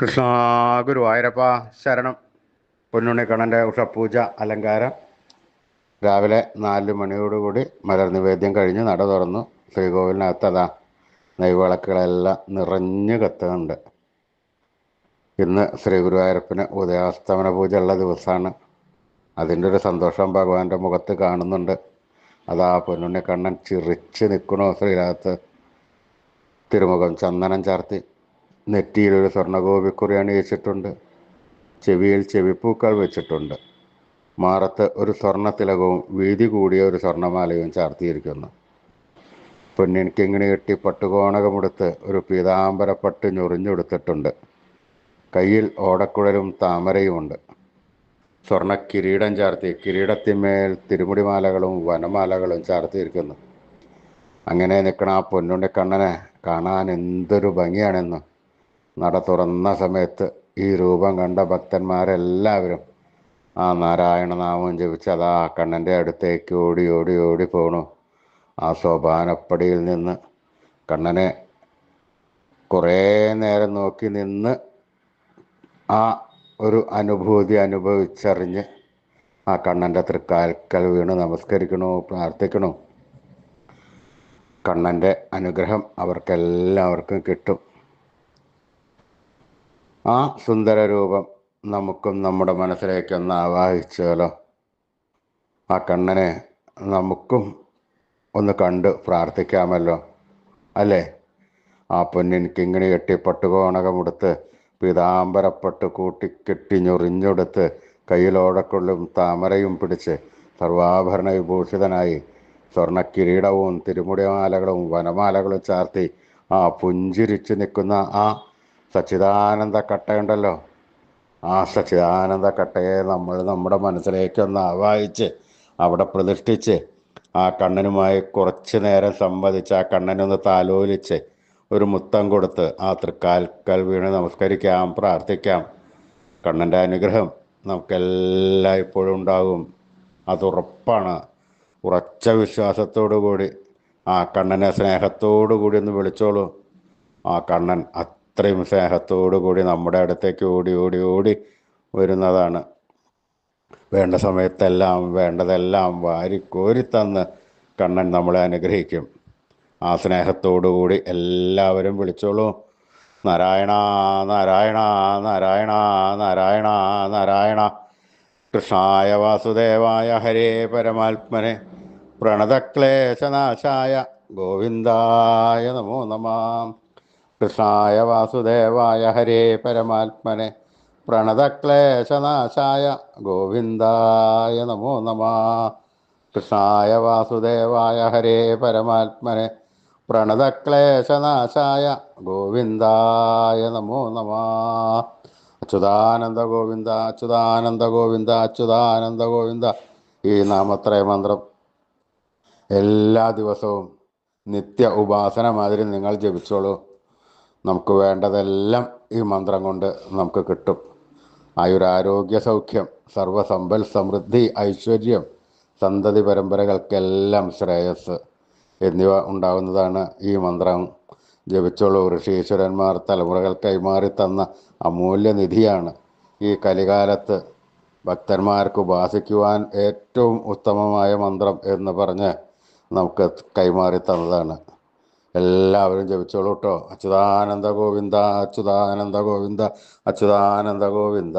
കൃഷ്ണ ഗുരുവായൂരപ്പ ശരണം. പൊന്നുണ്ണിക്കണ്ണന്റെ ഉഷപൂജ അലങ്കാരം. രാവിലെ നാല് മണിയോടുകൂടി മലർ നിവേദ്യം കഴിഞ്ഞ് നട തുറന്നു. ശ്രീകോവിലിനകത്തതാ നെയ്വിളക്കുകളെല്ലാം നിറഞ്ഞു കത്തുന്നുണ്ട്. ഇന്ന് ശ്രീ ഗുരുവായൂരപ്പന് ഉദയാസ്തമന പൂജ ഉള്ള ദിവസമാണ്. അതിന്റെ ഒരു സന്തോഷം ഭഗവാന്റെ മുഖത്ത് കാണുന്നുണ്ട്. അതാ പൊന്നുണ്ണിക്കണ്ണൻ ചിറിച്ച് നിൽക്കണോ ശ്രീരാഗത്ത് തിരുമുഖം ചന്ദനം ചാർത്തി. നെറ്റിയിൽ ഒരു സ്വർണഗോപിക്കുറി അണിയിച്ചിട്ടുണ്ട് ചെവിയിൽ ചെവിപ്പൂക്കൾ വെച്ചിട്ടുണ്ട്. മാറത്ത് ഒരു സ്വർണ തിലകവും വീതി കൂടിയ ഒരു സ്വർണമാലയും ചാർത്തിയിരിക്കുന്നു. പൊന്നിൻ കിങ്ങിണി കെട്ടി പട്ടുകോണകമെടുത്ത് ഒരു പീതാംബരപ്പട്ട് ഞൊറിഞ്ഞെടുത്തിട്ടുണ്ട്. കയ്യിൽ ഓടക്കുഴലും താമരയുമുണ്ട്. സ്വർണ കിരീടം ചാർത്തി കിരീടത്തിന്മേൽ തിരുമുടിമാലകളും വനമാലകളും ചാർത്തിയിരിക്കുന്നു. അങ്ങനെ നിൽക്കണ ആ പൊന്നുണ്ണിക്കണ്ണനെ കാണാൻ എന്തൊരു ഭംഗിയാണെന്ന് നട തുറന്ന സമയത്ത് ഈ രൂപം കണ്ട ഭക്തന്മാരെല്ലാവരും ആ നാരായണ നാമം ജപിച്ച് അതാ കണ്ണന്റെ അടുത്തേക്ക് ഓടി ഓടി ഓടി പോണു. ആ സോപാനപ്പടിയിൽ നിന്ന് കണ്ണനെ കുറേ നേരം നോക്കി നിന്ന് ആ ഒരു അനുഭൂതി അനുഭവിച്ചറിഞ്ഞ് ആ കണ്ണന്റെ തൃക്കാൽക്കൽ വീണ് നമസ്കരിക്കണോ പ്രാർത്ഥിക്കണോ. കണ്ണന്റെ അനുഗ്രഹം അവർക്കെല്ലാവർക്കും കിട്ടും. ആ സുന്ദര രൂപം നമുക്കും നമ്മുടെ മനസ്സിലേക്ക് ഒന്ന് ആവാഹിച്ചാലോ. ആ കണ്ണനെ നമുക്കും ഒന്ന് കണ്ട് പ്രാർത്ഥിക്കാമല്ലോ. അല്ലേ? ആ പൊന്നിൻ കിങ്ങിണി കെട്ടി പട്ടുകോണകമെടുത്ത് പീതാംബരപ്പെട്ട് കൂട്ടിക്കെട്ടി ഞൊറിഞ്ഞെടുത്ത് കയ്യിലോടക്കുള്ളും താമരയും പിടിച്ച് സർവാഭരണ വിഭൂഷിതനായി സ്വർണ കിരീടവും തിരുമുടിമാലകളും വനമാലകളും ചാർത്തി ആ പുഞ്ചിരിച്ചു നിൽക്കുന്ന ആ സച്ചിദാനന്ദ കട്ടയുണ്ടല്ലോ ആ സച്ചിദാനന്ദ കട്ടയെ നമ്മൾ നമ്മുടെ മനസ്സിലേക്കൊന്ന് ആവാഹിച്ച് അവിടെ പ്രതിഷ്ഠിച്ച് ആ കണ്ണനുമായി കുറച്ച് നേരം സംവദിച്ച് ആ കണ്ണനൊന്ന് താലോലിച്ച് ഒരു മുത്തം കൊടുത്ത് ആ തൃക്കാൽക്കൽ വീണ് നമസ്കരിക്കാം പ്രാർത്ഥിക്കാം. കണ്ണന്റെ അനുഗ്രഹം നമുക്കെല്ലാം ഇപ്പോഴും ഉണ്ടാകും. അതുറപ്പാണ്. ഉറച്ച വിശ്വാസത്തോടു കൂടി ആ കണ്ണനെ സ്നേഹത്തോടു കൂടി ഒന്ന് വിളിച്ചോളൂ. ആ കണ്ണൻ അത്രയും സ്നേഹത്തോടു കൂടി നമ്മുടെ അടുത്തേക്ക് ഓടി ഓടി ഓടി വരുന്നതാണ്. വേണ്ട സമയത്തെല്ലാം വേണ്ടതെല്ലാം വാരിക്കോരിത്തന്ന് കണ്ണൻ നമ്മളെ അനുഗ്രഹിക്കും. ആ സ്നേഹത്തോടു കൂടി എല്ലാവരും വിളിച്ചോളൂ. നാരായണ നാരായണ നാരായണ നാരായണ നാരായണ. കൃഷ്ണായ വാസുദേവായ ഹരേ പരമാത്മനെ. പ്രണതക്ലേശനാശായ ഗോവിന്ദായ നമോ നമാം. കൃഷ്ണായ വാസുദേവായ ഹരേ പരമാത്മനെ പ്രണതക്ലേശനാശായ ഗോവിന്ദായ നമോ നമ. കൃഷ്ണായ വാസുദേവായ ഹരേ പരമാത്മനെ പ്രണതക്ലേശനാശായ ഗോവിന്ദായ നമോ നമ. അച്യുതാനന്ദ ഗോവിന്ദ അച്യുതാനന്ദ ഗോവിന്ദ അച്യുതാനന്ദ ഗോവിന്ദ. ഈ നാമത്രയ മന്ത്രം എല്ലാ ദിവസവും നിത്യ ഉപാസന മാതിരി നിങ്ങൾ ജപിച്ചോളൂ. നമുക്ക് വേണ്ടതെല്ലാം ഈ മന്ത്രം കൊണ്ട് നമുക്ക് കിട്ടും. ആയുരാരോഗ്യ സൗഖ്യം സർവസമ്പൽ സമൃദ്ധി ഐശ്വര്യം സന്തതി പരമ്പരകൾക്കെല്ലാം ശ്രേയസ് എന്നിവ ഉണ്ടാകുന്നതാണ് ഈ മന്ത്രം. ജപിച്ചോളൂ ഋഷീശ്വരന്മാർ തലമുറകൾ കൈമാറി തന്ന അമൂല്യ നിധിയാണ്. ഈ കലികാലത്ത് ഭക്തന്മാർക്ക് ഉപാസിക്കുവാൻ ഏറ്റവും ഉത്തമമായ മന്ത്രം എന്ന് പറഞ്ഞ് നമുക്ക് കൈമാറി തന്നതാണ്. എല്ലാവരും ജപിച്ചോളൂ കേട്ടോ അച്യുതാനന്ദ ഗോവിന്ദ അച്യുതാനന്ദ ഗോവിന്ദ അച്യുതാനന്ദ ഗോവിന്ദ